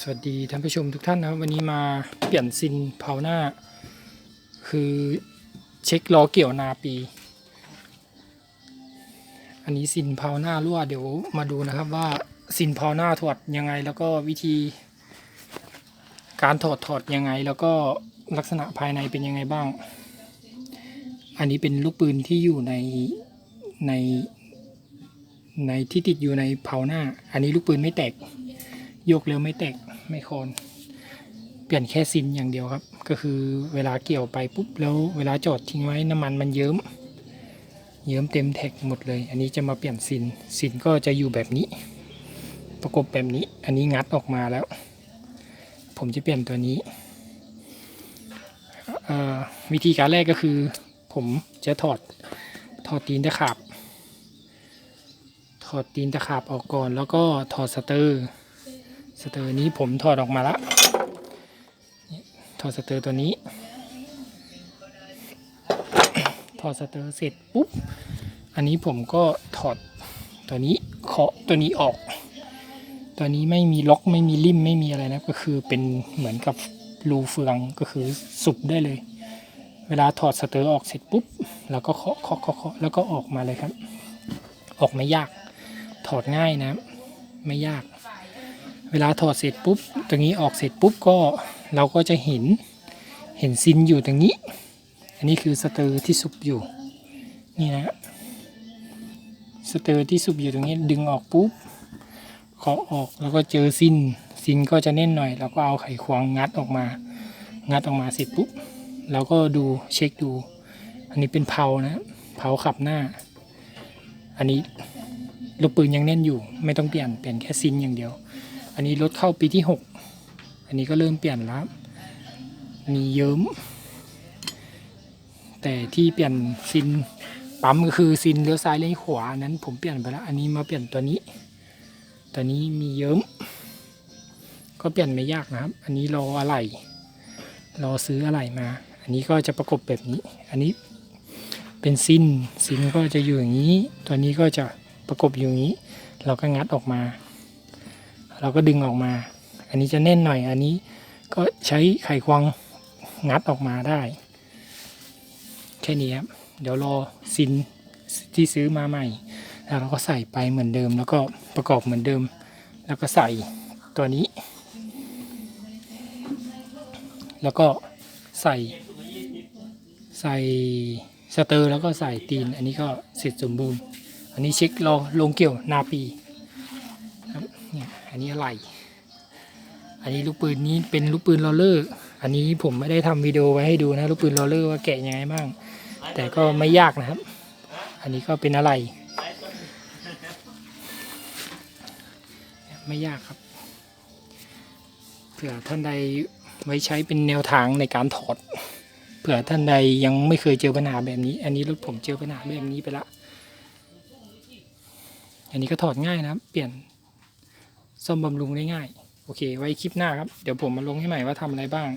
สวัสดีท่านผู้ชมทุกท่านนะครับ วันนี้มาเปลี่ยนซินเผาหน้า คือเช็คล้อเกี่ยวนาปี อันนี้ซินเผาหน้ารั่วเดี๋ยวมาดูนะครับว่าซินเผาหน้าถอดยังไง แล้วก็วิธี การถอดถอดยังไง แล้วก็ลักษณะภายในเป็นยังไงบ้าง อันนี้เป็นลูกปืนที่อยู่ในในในที่ติดอยู่ในเผาหน้า อันนี้ลูกปืนไม่แตก ยกเร็วไม่แตกไม่โคนเปลี่ยนแค่ซินอย่างเดียวครับ ก็คือเวลาเกี่ยวไปปุ๊บแล้วเวลาจอดทิ้งไว้น้ำมันมันเยิ้ม เยิ้มเต็มแท็กหมดเลย อันนี้จะมาเปลี่ยนซินซินก็จะอยู่แบบนี้ ประกบแบบนี้ อันนี้งัดออกมาแล้ว ผมจะเปลี่ยนตัวนี้อ่อวิธีการแรกก็คือ ผมจะถอดถอดตีนตะขาบ ถอดตีนตะขาบออกก่อน แล้วก็ถอดสเตอร์ สเตอร์นี้ผมถอดออกมาละถอดสเตอร์ตัวนี้ ถอดสเตอร์เสร็จปุ๊บ อันนี้ผมก็ถอดตัวนี้เคาะตัวนี้ออก ตัวนี้ไม่มีล็อกไม่มีลิมไม่มีอะไรนะ ก็คือเป็นเหมือนกับรูเฟืองก็คือสุบได้เลย เวลาถอดสเตอร์ออกเสร็จปุ๊บเราก็เคาะเคาะเคาะเคาะแล้วก็ออกมาเลยครับ ออกไม่ยาก ถอดง่ายนะ ไม่ยาก เวลาถอดเสร็จปุ๊บตรงนี้ออกเสร็จปุ๊บก็เราก็จะเห็นเห็นซินอยู่ตรงนี้ อันนี้คือสเตอร์ที่สุบอยู่นี่นะสเตอร์ที่สุบอยู่ตรงนี้ดึงออกปุ๊บเคาออกแล้วก็เจอซินซินก็จะแน่นหน่อยเราก็เอาไขควงงัดออกมา งัดออกมาเสร็จปุ๊บเราก็ดูเช็คดู อันนี้เป็นเผานะเผาขับหน้า อันนี้ลูกปืนยังแน่นอยู่ ไม่ต้องเปลี่ยนเปลี่ยนแค่ซินอย่างเดียว อันนี้รถเข้าปีที่หกอันนี้ก็เริ่มเปลี่ยนแล้ว มีเยิ้ม แต่ที่เปลี่ยนซินปั๊มก็คือซินเลี้ยวซ้ายเลี้ยวขวานั้น ผมเปลี่ยนไปแล้ว อันนี้มาเปลี่ยนตัวนี้ ตัวนี้มีเยิ้ม ก็เปลี่ยนไม่ยากนะครับ อันนี้รออะไหล่รอซื้ออะไหล่มา อันนี้ก็จะประกบแบบนี้ อันนี้เป็นซินซินก็จะอยู่อย่างนี้ ตัวนี้ก็จะประกบอยู่อย่างนี้ เราก็งัดออกมา เราก็ดึงออกมา อันนี้จะแน่นหน่อย อันนี้ก็ใช้ไขควงงัดออกมาได้ แค่นี้ครับ เดี๋ยวรอซินที่ซื้อมาใหม่ แล้วเราก็ใส่ไปเหมือนเดิม แล้วก็ประกอบเหมือนเดิม แล้วก็ใส่ตัวนี้ แล้วก็ใส่ ใส่สเตอร์แล้วก็ใส่ตีน อันนี้ก็เสร็จสมบูรณ์ อันนี้เช็ครอลงเกี่ยวนาปี อันนี้อะไร อันนี้ลูกปืนนี้เป็นลูกปืนลอเลอร์ อันนี้ผมไม่ได้ทำวิดีโอไว้ให้ดูนะ ลูกปืนลอเลอร์ว่าแกะยังไงบ้าง แต่ก็ไม่ยากนะครับ อันนี้ก็เป็นอะไร ไม่ยากครับ เผื่อท่านใดไว้ใช้เป็นแนวทางในการถอด เผื่อท่านใดยังไม่เคยเจอปัญหาแบบนี้ อันนี้รถผมเจอปัญหาแบบนี้ไปละ อันนี้ก็ถอดง่ายนะครับ เปลี่ยน ซ่อมบำรุงได้ง่าย โอเค ไว้คลิปหน้าครับ เดี๋ยวผมมาลงให้ใหม่ว่าทำอะไรบ้าง